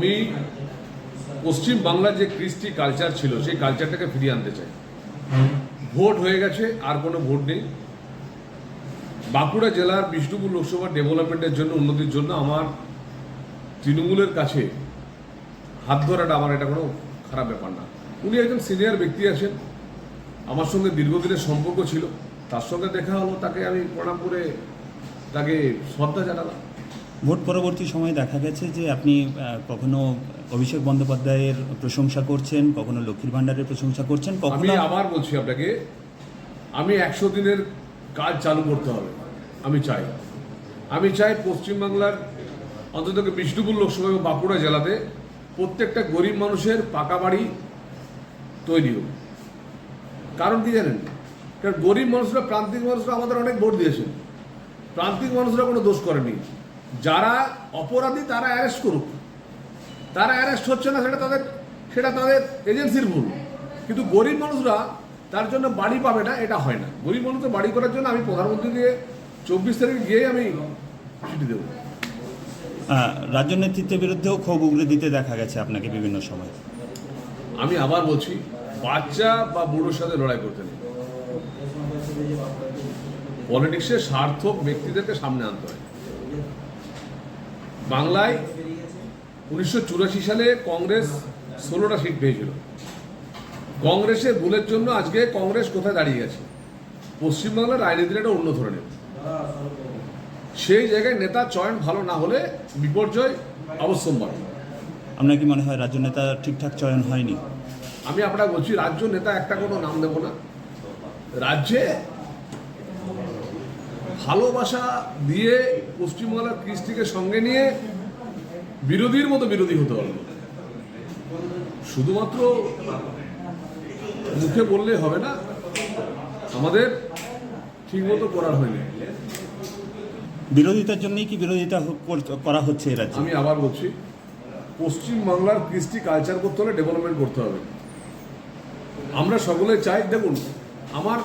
আমি পশ্চিম বাংলার যে কৃষ্টি কালচার ছিল, সেই কালচারটাকে ফিরিয়ে আনতে চাই। ভোট হয়ে গেছে, আর কোনো ভোট নেই। বাঁকুড়া জেলার বিষ্ণুপুর লোকসভা ডেভেলপমেন্টের জন্য, উন্নতির জন্য আমার তৃণমূলের কাছে হাত ধরাটা আমার এটা কোনো খারাপ ব্যাপার না। উনি একজন সিনিয়র ব্যক্তি আছেন। আমার সঙ্গে দীর্ঘদিনের সম্পর্ক ছিল। তার সঙ্গে দেখা হলো, তাকে আমি প্রণাম করে তাকে শ্রদ্ধা জানালাম। ভোট পরবর্তী সময়ে দেখা গেছে যে আপনি কখনো অভিষেক বন্দ্যোপাধ্যায়ের প্রশংসা করছেন কখনো লক্ষ্মীর ভাণ্ডারের প্রশংসা করছেন আমি কখনো আবার বলছি আপনাকে আমি একশো দিনের কাজ চালু করতে হবে আমি চাই। আমি চাই পশ্চিমবাংলার অন্তত বিষ্ণুপুর লোকসভা এবং বাঁকুড়া জেলাতে প্রত্যেকটা গরিব মানুষের পাকা বাড়ি তৈরি হোক। কারণ কি জানেন? কারণ গরিব মানুষরা প্রান্তিক মানুষরা আমাদের অনেক ভোট দিয়েছেন প্রান্তিক মানুষরা কোনো দোষ করেনি। যারা অপরাধী তারা অ্যারেস্ট করুক। তারা অ্যারেস্ট হচ্ছে না সেটা তাদের সেটা তাদের এজেন্সির ভুল। কিন্তু গরিব মানুষরা তার জন্য বাড়ি পাবে না এটা হয় না। গরিব মানুষের বাড়ি করার জন্য আমি প্রধানমন্ত্রীকে চব্বিশ তারিখে গিয়ে আমি চিঠি দেবো। রাজ্য নেতৃত্বের বিরুদ্ধেও ক্ষোভ উগরে দিতে দেখা গেছে আপনাকে বিভিন্ন সময়। আমি আবার বলছি বাচ্চা বা বুড়োর সাথে লড়াই করতে নেই। পলিটিক্সে সার্থক ব্যক্তিদেরকে সামনে আনতে হয়। বাংলায় উনিশশো চুরাশি সালে কংগ্রেস ষোলোটা সিট পেয়েছিল। কংগ্রেসের ভুলের জন্য আজকে কংগ্রেস কোথায় দাঁড়িয়ে গেছে পশ্চিমবাংলার রাজনীতির একটা অন্য ধরনের। সেই জায়গায় নেতা চয়ন ভালো না হলে বিপর্যয় অবশ্যম্ভাবী। আপনার কি মনে হয় রাজ্য নেতা ঠিকঠাক চয়ন হয়নি? আমি আপনার বলছি রাজ্য নেতা একটা কোনো নাম দেব না। রাজ্যে ভালোবাসা দিয়ে পশ্চিমবাংলার কৃষ্টিকে সঙ্গে নিয়ে বিরোধীর মতো বিরোধী হতে পারবে শুধুমাত্র মুখে বললে হবে না আমাদের ঠিকমতো করার হয়নি। বিরোধিতার জন্যই কি বিরোধিতা কর- হচ্ছে রাজ্যে? আমি আবার বলছি পশ্চিম বাংলার কৃষ্টি কালচার করতে হলে ডেভেলপমেন্ট করতে হবে। আমরা সকলে চাই দেখুন আমার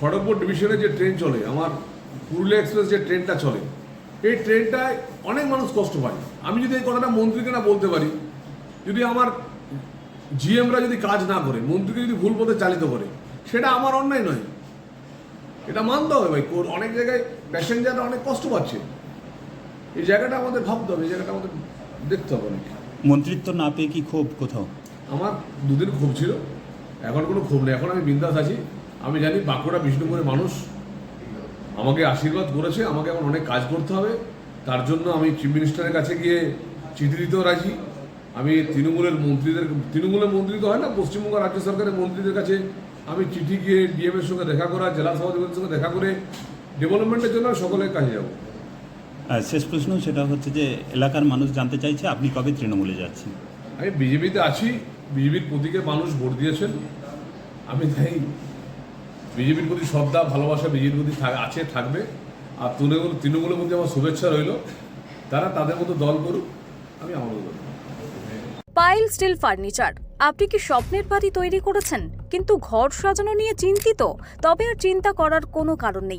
খড়গপুর ডিভিশনে যে ট্রেন চলে আমার পুরুলিয়া এক্সপ্রেস যে ট্রেনটা চলে এই ট্রেনটায় অনেক মানুষ কষ্ট পায়। আমি যদি এই কথাটা মন্ত্রীকে না বলতে পারি যদি আমার জিএমরা যদি কাজ না করে মন্ত্রীকে যদি ভুল পথে চালিত করে সেটা আমার অন্যায় নয়। এটা মানতে হবে ভাই কোর- অনেক জায়গায় প্যাসেঞ্জাররা অনেক কষ্ট পাচ্ছে। এই জায়গাটা আমাদের ভাবতে হবে এই জায়গাটা আমাদের দেখতে হবে অনেক। মন্ত্রিত্ব না পেয়ে কি ক্ষোভ কোথাও? আমার দুদিন ক্ষোভ ছিল এখন কোনো ক্ষোভ নেই। এখন আমি বিন্দাস আছি। আমি জানি বাঁকুড়া বিষ্ণুপুরের মানুষ আমাকে আশীর্বাদ করেছে আমাকে এখন অনেক কাজ করতে হবে। তার জন্য আমি চিফ মিনিস্টারের কাছে গিয়ে চিঠি দিতেও রাজি। আমি তৃণমূলের মন্ত্রীদের তৃণমূলের মন্ত্রী তো হয় না পশ্চিমবঙ্গ রাজ্য সরকারের মন্ত্রীদের কাছে আমি চিঠি গিয়ে ডিএম এর সঙ্গে দেখা করা জেলা সভাপতিদের সঙ্গে দেখা করে ডেভেলপমেন্টের জন্য সকলের কাজে যাব। শেষ প্রশ্ন সেটা হচ্ছে যে এলাকার মানুষ জানতে চাইছে আপনি কবে তৃণমূলে যাচ্ছেন? আমি বিজেপিতে আছি বিজেপির প্রতীকে মানুষ ভোট দিয়েছেন। আমি তাই বিজেপির প্রতি শ্রদ্ধা, ভালোবাসা বিজেপির প্রতি আছে, থাকবে। আর তৃণমূল তৃণমূলের প্রতি আমার শুভেচ্ছা রইল। তারা তাদের মতো দল করুক, আমি আমার। পাইল স্টিল ফার্নিচার। আপনি কি স্বপ্নের বাড়ি তৈরি করেছেন? কিন্তু ঘর সাজানো নিয়ে চিন্তিত। তবে আর চিন্তা করার কোনো কারণ নেই।